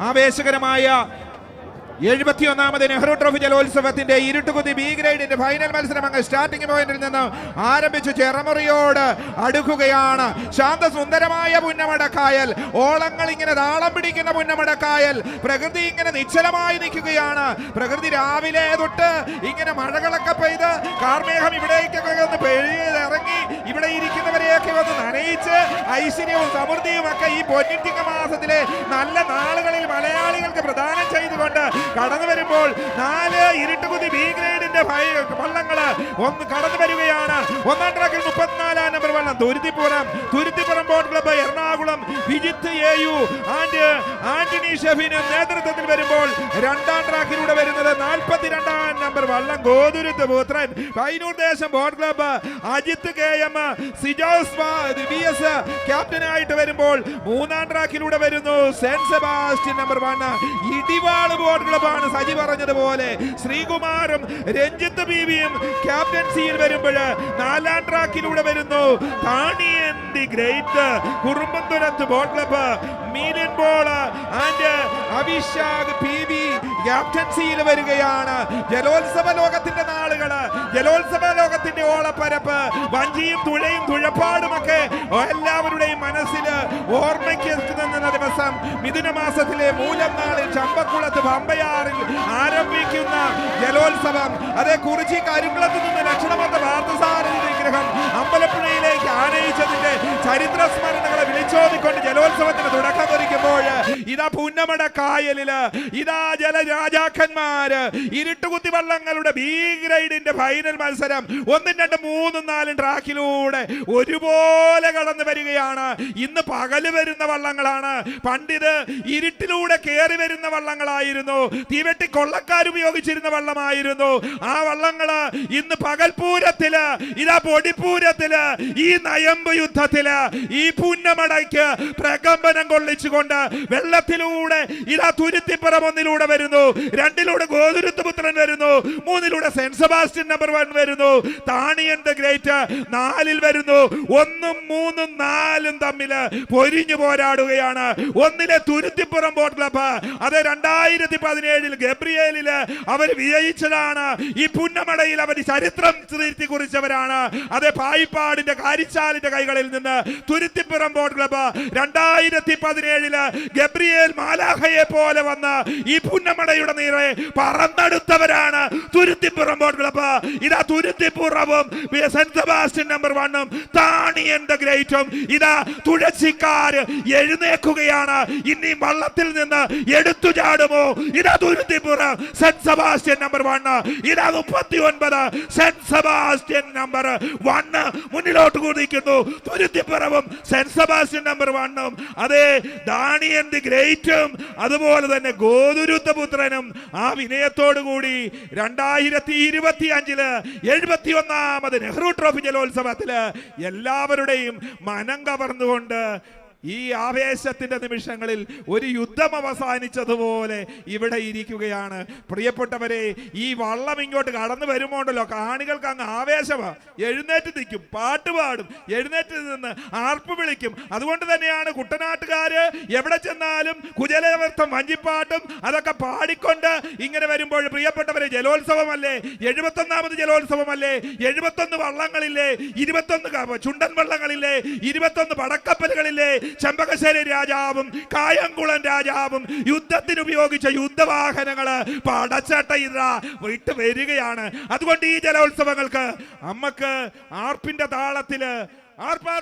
ആവേശകരമായ എഴുപത്തിയൊന്നാമത് നെഹ്റു ട്രോഫി ജലോത്സവത്തിന്റെ ഇരുട്ടുകുതി ബി ഗ്രേഡിന്റെ ഫൈനൽ മത്സരം അങ്ങ് സ്റ്റാർട്ടിംഗ് പോയിന്റിൽ നിന്ന് ആരംഭിച്ച്. ചെറമുറിയോട് അടുക്കുകയാണ്. ശാന്തസുന്ദരമായ പുന്നമടക്കായൽ. ഓളങ്ങൾ ഇങ്ങനെ താളം പിടിക്കുന്ന പുന്നമടക്കായൽ. പ്രകൃതി ഇങ്ങനെ നിശ്ചലമായി നിൽക്കുകയാണ്. പ്രകൃതി രാവിലെ തൊട്ട് ഇങ്ങനെ മഴകളൊക്കെ പെയ്ത് കാർമേഘം ഇവിടേക്കൊക്കെ പെയ്തിറങ്ങി ഇവിടെ ഇരിക്കുന്നവരെയൊക്കെ ഒന്ന് നനയിച്ച് ഐശ്വര്യവും സമൃദ്ധിയും ഒക്കെ ഈ പൊന്നിട്ടിക്ക മാസത്തിലെ നല്ല നാളുകളിൽ മലയാളികൾക്ക് പ്രദാനം ചെയ്തുകൊണ്ട് കടന്നു വരുമ്പോൾ നാല് ഇരുട്ടുകുതി ബി ഗ്രേഡിന്റെ വള്ളങ്ങൾ ഒന്ന് കടന്നു വരികയാണ്. ഒന്നാം ട്രാക്കിൽ മുപ്പത്തിനാലാം number Thuruthipuram Thuruthipuram boat club Ernakulam Vijith A U and Antony ഷെഫിന് നേതൃത്വത്തിൽ വരുമ്പോൾ രണ്ടാം ട്രാക്കിലൂടെ വരുന്നത് നാൽപ്പത്തിരണ്ടാം നമ്പർ വള്ളം Gothuruth Puthran. Painoor Desham boat club Ajith K M Sijos V S ക്യാപ്റ്റനായിട്ട് വരുമ്പോൾ മൂന്നാം ട്രാക്കിലൂടെ വരുന്നു saint Sebastian number one ഇടിവാൾ boat ക്ലബ്ബാണ് സജി പറഞ്ഞതുപോലെ. ശ്രീകുമാറും രഞ്ജിത്ത് ബീവിയും ക്യാപ്റ്റൻസിയിൽ വരുമ്പോൾ നാലാം ട്രാക്കിലൂടെ വരുന്നു Thaniyan the great Kurumbanthuruth boat club Meenan Paul and Abhishag P V ക്യാപ്റ്റൻസിയിൽ വരികയാണ്. ജലോത്സവ ലോകത്തിന്റെ നാളുകൾ ജലോത്സവ ലോകത്തിന്റെ ഓളപ്പരപ്പ് വഞ്ചിയും തുഴയും തുഴപ്പാടുമൊക്കെ എല്ലാവരുടെയും മനസ്സിൽ ഓർമ്മയ്ക്ക് എത്തുന്ന ദിവസം മിഥുന മാസത്തിലെ മൂലം നാളിൽ ചമ്പക്കുളത്ത് പമ്പയാറിൽ ആരംഭിക്കുന്ന ജലോത്സവം. അതേ കുറിച്ചി കരുക്കുളത്ത് നിന്ന് ലക്ഷണമൊത്ത പാർത്ഥസാരഥി വിഗ്രഹം അമ്പലപ്പുഴയിലേക്ക് ആനയിച്ചതിന്റെ ചരിത്ര സ്മരണകളെ വിളിച്ചോതിക്കൊണ്ട് ജലോത്സവത്തിന് തുടക്കം കുറിക്കുമ്പോൾ ഇതാ പുന്നമട കായലിൽ ഇതാ ജലരാജാക്കന്മാര് ഇരുട്ടുകുത്തി വള്ളങ്ങളുടെ ബി ഗ്രേഡിന്റെ ഫൈനൽ മത്സരം. ഒന്നും രണ്ടും മൂന്നും നാലും ട്രാക്കിലൂടെ ഒരുപോലെ കടന്നു വരികയാണ്. ഇന്ന് പകൽ വരുന്ന വള്ളങ്ങളാണ്. പണ്ടിത് ഇരുട്ടിലൂടെ കയറി വരുന്ന വള്ളങ്ങളായിരുന്നു. തീവെട്ടി കൊള്ളക്കാർ ഉപയോഗിച്ചിരുന്ന വള്ളമായിരുന്നു. ആ വള്ളങ്ങൾ ഇന്ന് പകൽപൂരത്തിൽ ഇതാ പൊടിപ്പൂരത്തിൽ ഈ നയമ്പ് യുദ്ധത്തിൽ ഈ പുന്നമടയ്ക്ക് പ്രകമ്പനം കൊള്ളിച്ചുകൊണ്ട് വെള്ളത്തിലൂടെ ഇതാ തുരുത്തിപ്പുറം ഒന്നിലൂടെ വരുന്നു. രണ്ടിലൂടെ ഗോതുരുത്ത് പുത്രൻ വരുന്നു. മൂന്നിലൂടെ സെന്റ് സെബാസ്റ്റ്യൻ നമ്പർ വൺ വരുന്നു. താണിയൻ ദ ഗ്രേറ്റ് നാലിൽ വരുന്നു. ഒന്നും മൂന്നും നാലും തമ്മിൽ പൊരിഞ്ഞു പോരാടുകയാണ്. ഒന്നിലെ തുരുത്തിപ്പുറം ബോട്ട് ക്ലബ്ബ് അത് രണ്ടായിരത്തി പതിനേഴിൽ ഗബ്രിയേലിൽ അവർ വിജയിച്ചതാണ്. ഈ പുന്നമടയിൽ അവർ ചരിത്രം തിരുത്തി കുറിച്ചവരാണ്. അതെ പായിപ്പാടിന്റെ കാരിച്ചാലിന്റെ കൈകളിൽ നിന്ന് തുരുത്തിപ്പുറം ബോട്ട് ക്ലബ്ബ് രണ്ടായിരത്തി പതിനേഴിൽ ഗബ്രിയേൽ മാലാഹയെ പോലെ വന്ന് ഈ പുന്നമടയുടെ നീറെ പറന്നെടുത്തവരാണ്. തുരുത്തിപ്പുറം ബോട്ട് ക്ലബ്ബ് ഇതാ തുരുത്തിപ്പുറവും സെന്റ് സെബാസ്റ്റ്യൻ നമ്പർ വണ്ണും താണിയൻ ദ ഗ്രേറ്റും. ഇതാ തുഴച്ചിക്കാര് എഴുന്നേക്കുകയാണ് ഇനി വള്ളത്തിൽ നിന്ന് എടുത്തു ചാടുമോ? ഇതാ Thuruthippuram saint Sebastian number one ഇതാ മുപ്പത്തി ഒൻപത് സെന്റ് സെബാസ്റ്റ്യൻ നമ്പർ വണ്ണ് മുന്നിലോട്ട് കുതിക്കുന്നു തുരുത്തിപ്പുറവും സെന്റ് സെബാസ്റ്റ്യൻ നമ്പർ വണ്ണും അതേ ദാണിയൻ ദി ഗ്രേറ്റും. അതുപോലെ തന്നെ ഗോതുരുദ്ധപുത്രനും ആ വിനയത്തോടു കൂടി രണ്ടായിരത്തി ഇരുപത്തി അഞ്ചിൽ എഴുപത്തി ഒന്നാമത് നെഹ്റു ട്രോഫി ജലോത്സവത്തിൽ എല്ലാവരുടെയും മനം കവർന്നുകൊണ്ട് ഈ ആവേശത്തിന്റെ നിമിഷങ്ങളിൽ ഒരു യുദ്ധം അവസാനിച്ചതുപോലെ ഇവിടെ ഇരിക്കുകയാണ്. പ്രിയപ്പെട്ടവരെ ഈ വള്ളം ഇങ്ങോട്ട് കടന്നു വരുമ്പോണ്ടല്ലോ. കാണികൾക്ക് അങ്ങ് ആവേശമാണ് എഴുന്നേറ്റ് നിൽക്കും പാട്ടുപാടും എഴുന്നേറ്റ് നിന്ന് ആർപ്പ് വിളിക്കും. അതുകൊണ്ട് തന്നെയാണ് കുട്ടനാട്ടുകാര് എവിടെ ചെന്നാലും കുജലവർത്തം വഞ്ചിപ്പാട്ടും അതൊക്കെ പാടിക്കൊണ്ട് ഇങ്ങനെ വരുമ്പോൾ പ്രിയപ്പെട്ടവരെ ജലോത്സവമല്ലേ? എഴുപത്തൊന്നാമത് ജലോത്സവമല്ലേ? എഴുപത്തൊന്ന് വള്ളങ്ങളില്ലേ? ഇരുപത്തൊന്ന് ചുണ്ടൻ വള്ളങ്ങളില്ലേ? ഇരുപത്തൊന്ന് പടക്കപ്പലുകളില്ലേ? ചെമ്പകശ്ശേരി രാജാവും കായംകുളം രാജാവും യുദ്ധത്തിന് ഉപയോഗിച്ച യുദ്ധവാഹനങ്ങൾ പടച്ചട്ട ഇത വിട്ട് വരികയാണ്. അതുകൊണ്ട് ഈ ജലോത്സവങ്ങൾക്ക് നമുക്ക് ആർപ്പിന്റെ താളത്തിൽ ആർപ്പാർ